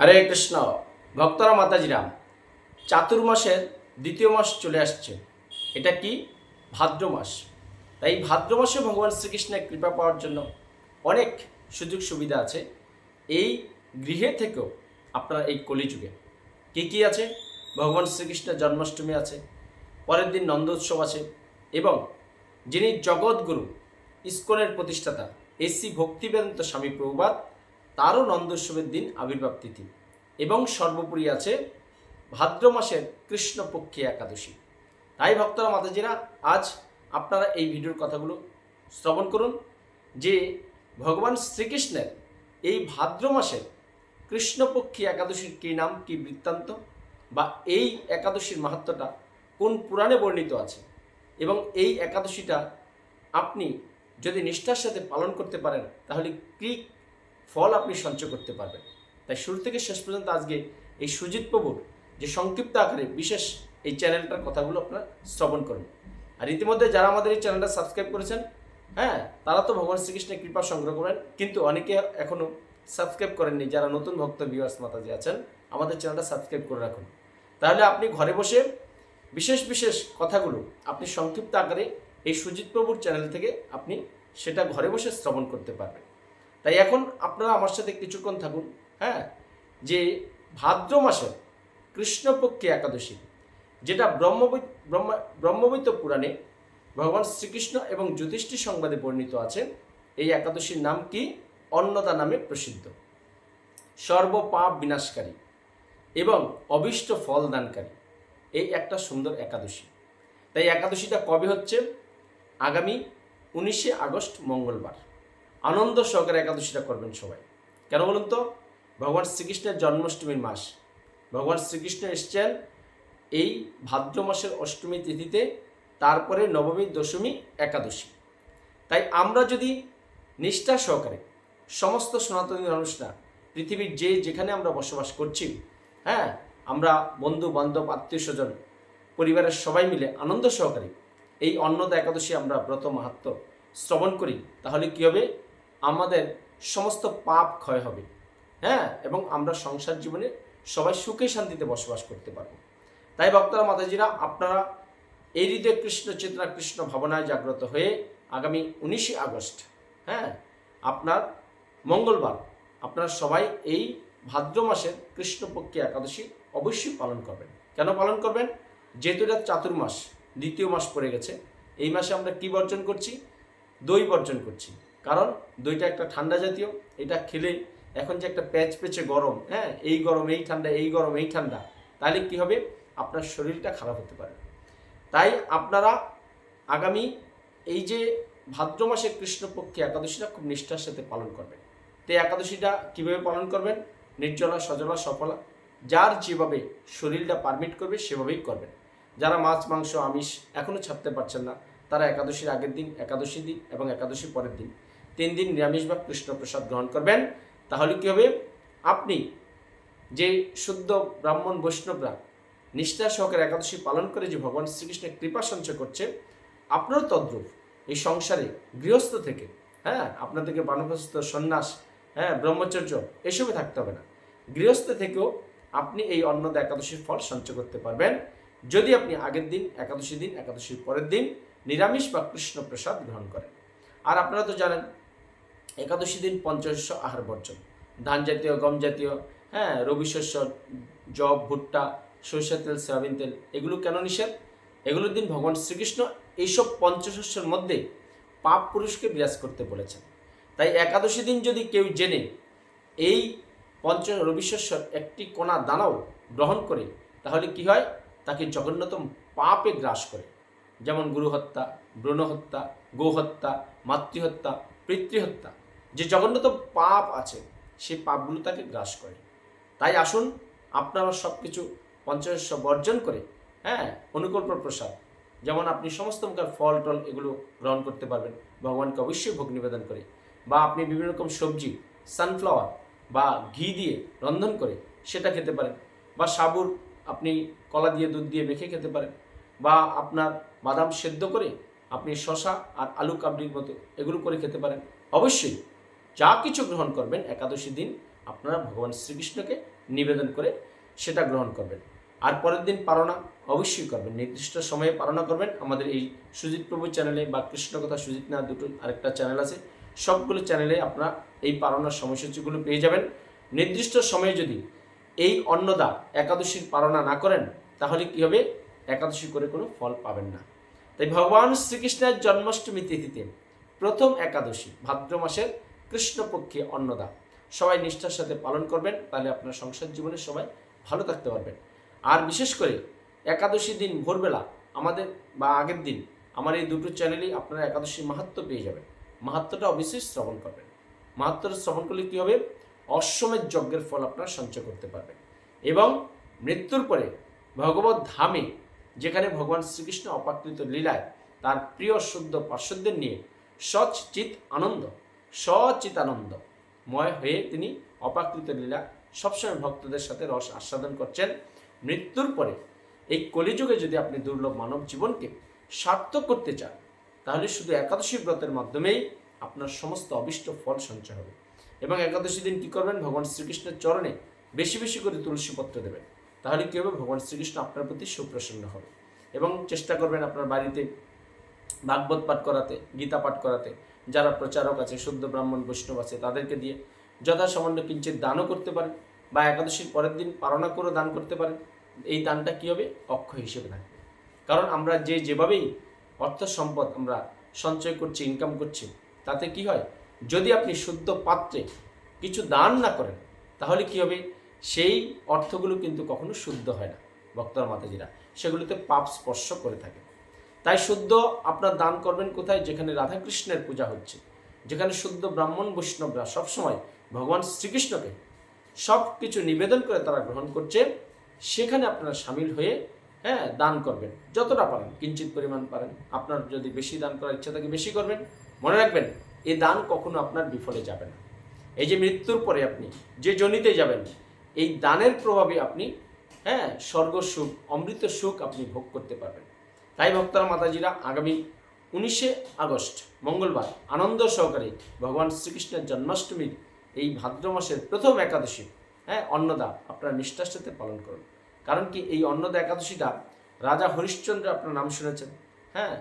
হরে কৃষ্ণ, ভক্তরা মাতাজিরাম চাতুর্মাসের দ্বিতীয় মাস চলে আসছে। এটা কি? ভাদ্র মাস। তাই ভাদ্র মাসে ভগবান শ্রীকৃষ্ণের কৃপা পাওয়ার জন্য অনেক সুযোগ সুবিধা আছে। এই গৃহে থেকেও আপনার এই কলিযুগে কী কী আছে? ভগবান শ্রীকৃষ্ণের জন্মাষ্টমী আছে, পরের দিন নন্দোৎসব আছে এবং যিনি জগৎগুরু, ইস্কনের প্রতিষ্ঠাতা এসি ভক্তিবেদান্ত স্বামী প্রভুবাদ তারও নন্দোৎসবের দিন আবির্ভাব তিথি। এবং সর্বোপরি আছে ভাদ্র মাসের কৃষ্ণপক্ষী একাদশী। তাই ভক্তরা, মাতাজিরা, আজ আপনারা এই ভিডিওর কথাগুলো শ্রবণ করুন, যে ভগবান শ্রীকৃষ্ণের এই ভাদ্র মাসের কৃষ্ণপক্ষী একাদশীর কী নাম, কী বৃত্তান্ত, বা এই একাদশীর মাহাত্মটা কোন পুরাণে বর্ণিত আছে? এবং এই একাদশীটা আপনি যদি নিষ্ঠার সাথে পালন করতে পারেন, তাহলে কী ফল আপনি সঞ্চয় করতে পারবেন। তাই শুরু থেকে শেষ পর্যন্ত আজকে এই সুজিত প্রভুর যে সংক্ষিপ্ত আকারে বিশেষ এই চ্যানেলটার কথাগুলো আপনারা শ্রবণ করুন। আর ইতিমধ্যে যারা আমাদের এই চ্যানেলটা সাবস্ক্রাইব করেছেন হ্যাঁ তারা তো ভগবান শ্রীকৃষ্ণের কৃপা সংগ্রহ করেন, কিন্তু অনেকে এখনও সাবস্ক্রাইব করেননি যারা নতুন ভক্ত ভিউয়ার্স মাতাজি আছেন, আমাদের চ্যানেলটা সাবস্ক্রাইব করে রাখুন। তাহলে আপনি ঘরে বসে বিশেষ বিশেষ কথাগুলো আপনি সংক্ষিপ্ত আকারে এই সুজিত প্রভুর চ্যানেল থেকে আপনি সেটা ঘরে বসে শ্রবণ করতে পারবেন। তাই এখন আপনারা আমার সাথে কিছুক্ষণ থাকুন হ্যাঁ? যে ভাদ্র মাসে কৃষ্ণপক্ষে একাদশী, যেটা ব্রহ্মবৈ ব্রহ্মা, ব্রহ্মবৈত পুরাণে ভগবান শ্রীকৃষ্ণ এবং যুধিষ্ঠির সংবাদে বর্ণিত আছে, এই একাদশীর নাম কি? অন্নদা নামে প্রসিদ্ধ। সর্বপাপ বিনাশকারী এবং অবিষ্ট ফল দানকারী, এই একটা সুন্দর একাদশী। তাই একাদশীটা কবে হচ্ছে? আগামী উনিশে আগস্ট মঙ্গলবার। আনন্দ সহকারে একাদশীটা করবেন সবাই। কেন বলুন তো? ভগবান শ্রীকৃষ্ণের জন্মাষ্টমীর মাস। ভগবান শ্রীকৃষ্ণ এসছেন এই ভাদ্র মাসের অষ্টমী তিথিতে, তারপরে নবমী, দশমী, একাদশী। তাই আমরা যদি নিষ্ঠা সহকারে সমস্ত সনাতনী মানুষরা, পৃথিবীর যে যেখানে আমরা বসবাস করছি হ্যাঁ আমরা বন্ধু, বান্ধব, আত্মীয় স্বজন, পরিবারের সবাই মিলে আনন্দ সহকারে এই অন্নদা একাদশী আমরা ব্রত মাহাত্ম শ্রবণ করি, তাহলে কী হবে? আমাদের সমস্ত পাপ ক্ষয় হবে। হ্যাঁ? এবং আমরা সংসার জীবনে সবাই সুখে শান্তিতে বসবাস করতে পারব। তাই ভক্তরা, মাতাজিরা, আপনারা এই হৃদয় কৃষ্ণ চেতনা কৃষ্ণ ভাবনায় জাগ্রত হয়ে আগামী উনিশে আগস্ট হ্যাঁ? আপনার মঙ্গলবার আপনারা সবাই এই ভাদ্র মাসের কৃষ্ণপক্ষী একাদশী অবশ্যই পালন করবেন। কেন পালন করবেন? যেহেতু এটা চাতুর্মাস, দ্বিতীয় মাস পড়ে গেছে। এই মাসে আমরা কি বর্জন করছি? দই বর্জন করছি। কারণ দইটা একটা ঠান্ডা জাতীয়, এটা খেলে এখন যে একটা প্যাচ পেচে গরম হ্যাঁ এই গরম, এই ঠান্ডা, এই গরম, এই ঠান্ডা, তাহলে কি হবে? আপনার শরীরটা খারাপ হতে পারে। তাই আপনারা আগামী এই যে ভাদ্র মাসে কৃষ্ণপক্ষে একাদশীটা খুব নিষ্ঠার সাথে পালন করবেন। তো একাদশীটা কীভাবে পালন করবেন? নির্জলা, সজলা, সফলা, যার যেভাবে শরীরটা পারমিট করবে, সেভাবেই করবেন। যারা মাছ, মাংস, আমিষ এখনও ছাড়তে পারছেন না, তারা একাদশীর আগের দিন, একাদশী দিন এবং একাদশী পরের দিন তিন দিন নিরামিষ বা কৃষ্ণপ্রসাদ গ্রহণ করবেন, তাহলে কী হবে? আপনি যে শুদ্ধ ব্রাহ্মণ বৈষ্ণবরা নিষ্ঠা সহকারে একাদশী পালন করে যে ভগবান শ্রীকৃষ্ণের কৃপা সঞ্চয় করছে, আপনারও তদ্রূপ এই সংসারে গৃহস্থ থেকে হ্যাঁ আপনাদেরকে বানপ্রস্থ সন্ন্যাস হ্যাঁ ব্রহ্মচর্য এসবে থাকতে হবে না। গৃহস্থ থেকেও আপনি এই অন্নদা একাদশীর ফল সঞ্চয় করতে পারবেন। যদি আপনি আগের দিন, একাদশী দিন, একাদশীর পরের দিন নিরামিষ বা কৃষ্ণ প্রসাদ গ্রহণ করেন। আর আপনারা তো জানেন একাদশী দিন পঞ্চশস্য আহার বর্জন। ধান জাতীয়, গম জাতীয় হ্যাঁ রবি শস্য জব ভুট্টা, সরিষার তেল, সয়াবিন তেল, এগুলো কেন নিষেধ? এগুলোর দিন ভগবান শ্রীকৃষ্ণ এইসব পঞ্চশস্যের মধ্যে পাপ পুরুষকে বিরাজ করতে বলেছেন। তাই একাদশী দিন যদি কেউ জেনে এই পঞ্চ রবিশস্যর একটি কোনা দানাও গ্রহণ করে, তাহলে কি হয়? তাকে জঘন্যতম পাপে গ্রাস করে। যেমন গুরু হত্যা হত্যা গোহত্যা, মাতৃহত্যা, পিতৃহত্যা যে জঘন্যত পাপ আছে, সেই পাপগুলো তাকে গ্রাস করে। তাই আসুন, আপনারা সব কিছু পঞ্চশস্য বর্জন করে হ্যাঁ অনুকল্প প্রসাদ, যেমন আপনি সমস্ত প্রকার ফল টল এগুলো গ্রহণ করতে পারবেন, ভগবানকে অবশ্যই ভোগ নিবেদন করে। বা আপনি বিভিন্ন রকম সবজি সানফ্লাওয়ার বা ঘি দিয়ে রন্ধন করে সেটা খেতে পারেন। বা সাবুর আপনি কলা দিয়ে দুধ দিয়ে মেখে খেতে পারেন। বা আপনার বাদাম সেদ্ধ করে আপনি শশা আর আলু কাবলির মতো এগুলো করে খেতে পারেন। অবশ্যই যা কিছু গ্রহণ করবেন একাদশী দিন আপনারা ভগবান শ্রীকৃষ্ণকে নিবেদন করে সেটা গ্রহণ করবেন। আর পরের দিন পারণা অবশ্যই করবেন। নির্দিষ্ট সময়ে পালনা করবেন। আমাদের এই সুজিত প্রভু চ্যানেলে বা কৃষ্ণ কথা সুজিত না, দুটো আরেকটা চ্যানেল আছে। সবগুলো চ্যানেলে আপনারা এই পালনার সময়সূচিগুলো পেয়ে যাবেন। নির্দিষ্ট সময়ে যদি এই অন্নদা একাদশীর পালনা না করেন, তাহলে কি হবে? একাদশী করে কোনো ফল পাবেন না। তাই ভগবান শ্রীকৃষ্ণের জন্মাষ্টমী তিথিতে প্রথম একাদশী ভাদ্র মাসের কৃষ্ণপক্ষে অন্নদা। সবাই নিষ্ঠার সাথে পালন করবেন, তাহলে আপনার সংসার জীবনে সবাই ভালো থাকতে পারবেন। আর বিশেষ করে একাদশী দিন ভোরবেলা, আমাদের বা আগের দিন, আমার এই দুটো চ্যানেলেই আপনারা একাদশীর মাহাত্ম পেয়ে যাবেন। মাহাত্মটা অবশ্যই শ্রবণ করবেন। মাহাত্মটা শ্রবণ করলে কী হবে? অশ্বমেধ যজ্ঞের ফল আপনারা সঞ্চয় করতে পারবেন। এবং মৃত্যুর পরে ভগবত ধামে, যেখানে ভগবান শ্রীকৃষ্ণ অপাকৃত লীলায় তার প্রিয় শুদ্ধ পার্শ্বদের নিয়ে সচ চিত আনন্দ সচিত আনন্দ ময় হয়ে তিনি অপাকৃত লীলা সবসময় ভক্তদের সাথে রস আস্বাদন করছেন। মৃত্যুর পরে এই কলিযুগে যদি আপনি দুর্লভ মানব জীবনকে সার্থক করতে চান, তাহলে শুধু একাদশী ব্রতের মাধ্যমেই আপনার সমস্ত অবিষ্ট ফল সঞ্চয় হবে। এবং একাদশী দিন কী করবেন? ভগবান শ্রীকৃষ্ণের চরণে বেশি বেশি করে তুলসী পত্র দেবেন। তাহলে কী হবে? ভগবান শ্রীকৃষ্ণ আপনার প্রতি সুপ্রসন্ন হবে। এবং চেষ্টা করবেন আপনার বাড়িতে ভাগবত পাঠ করাতে, গীতা পাঠ করাতে যারা প্রচারক আছে, শুদ্ধ ব্রাহ্মণ, বৈষ্ণব আছে, তাদেরকে দিয়ে যথাসামান্য কিঞ্চিত দানও করতে পারেন বা একাদশীর পরের দিন পালনা করে দান করতে পারেন। এই দানটা কী হবে? অক্ষয় হিসেবে থাকবে। কারণ আমরা যে যেভাবেই অর্থ সম্পদ আমরা সঞ্চয় করছি ইনকাম করছি, তাতে কি হয়? যদি আপনি শুদ্ধ পাত্রে কিছু দান না করেন, তাহলে কি হবে? সেই অর্থগুলো কিন্তু কখনো শুদ্ধ হয় না, ভক্তর, মাতাজিরা। সেগুলোতে পাপ স্পর্শ করে থাকে। তাই শুদ্ধ আপনার দান করবেন কোথায়? যেখানে রাধাকৃষ্ণের পূজা হচ্ছে। যেখানে শুদ্ধ ব্রাহ্মণ, বৈষ্ণবরা সবসময় ভগবান শ্রীকৃষ্ণকে সব কিছু নিবেদন করে তারা গ্রহণ করছে, সেখানে আপনারা সামিল হয়ে হ্যাঁ দান করবেন। যতটা পারেন, কিঞ্চিত পরিমাণ পারেন। আপনার যদি বেশি দান করার ইচ্ছা থাকে, বেশি করবেন। মনে রাখবেন এই দান কখনো আপনার বিফলে যাবে না। এই যে মৃত্যুর পরে আপনি যে জনিতে যাবেন, এই দানের প্রভাবে আপনি হ্যাঁ স্বর্গ সুখ, অমৃত সুখ আপনি ভোগ করতে পারবেন। তাই ভক্তরা মাতাজিরা আগামী উনিশে আগস্ট, মঙ্গলবার আনন্দ সহকারে ভগবান শ্রীকৃষ্ণের জন্মাষ্টমীর এই ভাদ্র মাসের প্রথম একাদশী হ্যাঁ অন্নদা আপনারা নিষ্ঠার সাথে পালন করুন। কারণ কি এই অন্নদা একাদশীটা রাজা হরিশ্চন্দ্র আপনার নাম শুনেছেন হ্যাঁ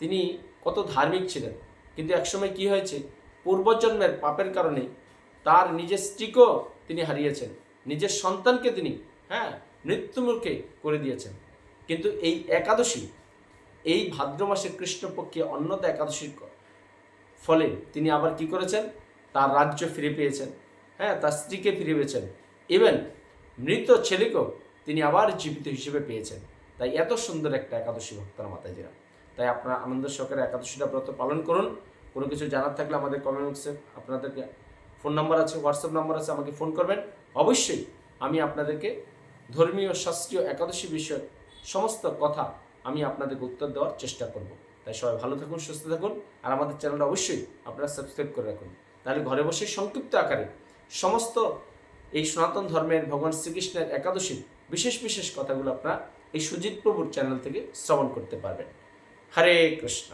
তিনি কত ধার্মিক ছিলেন। কিন্তু একসময় কি হয়েছে, পূর্বজন্মের পাপের কারণে তার নিজের স্ত্রীকেও তিনি হারিয়েছেন, নিজের সন্তানকে তিনি হ্যাঁ মৃত্যুমুখে করে দিয়েছেন। কিন্তু এই একাদশী এই ভাদ্র মাসে কৃষ্ণপক্ষে অন্নদা একাদশীর ফলে তিনি আবার কি করেছেন? তার রাজ্য ফিরে পেয়েছেন। হ্যাঁ তার স্ত্রীকে ফিরে পেয়েছেন। ইভেন মৃত ছেলেকেও তিনি আবার জীবিত হিসেবে পেয়েছেন। তাই এত সুন্দর একটা একাদশী ভক্তরা মাতাজিরা তাই আপনারা আনন্দ সহকারে একাদশীটা ব্রত পালন করুন। কোনো কিছু জানার থাকলে আমাদের কমেন্ট বক্সে আপনাদেরকে ফোন নাম্বার আছে হোয়াটসঅ্যাপ নাম্বার আছে, আমাকে ফোন করবেন। অবশ্যই আমি আপনাদেরকে ধর্মীয়, শাস্ত্রীয়, একাদশী বিষয়ক সমস্ত কথা আমি আপনাদেরকে উত্তর দেওয়ার চেষ্টা করব। তাই সবাই ভালো থাকুন, সুস্থ থাকুন, আর আমাদের চ্যানেলটা অবশ্যই আপনারা সাবস্ক্রাইব করে রাখুন। তাহলে ঘরে বসে সংক্ষিপ্ত আকারে সমস্ত এই সনাতন ধর্মের ভগবান শ্রীকৃষ্ণের একাদশীর বিশেষ বিশেষ কথাগুলো আপনারা এই সুজিত প্রভুর চ্যানেল থেকে শ্রবণ করতে পারবেন। হরে কৃষ্ণ।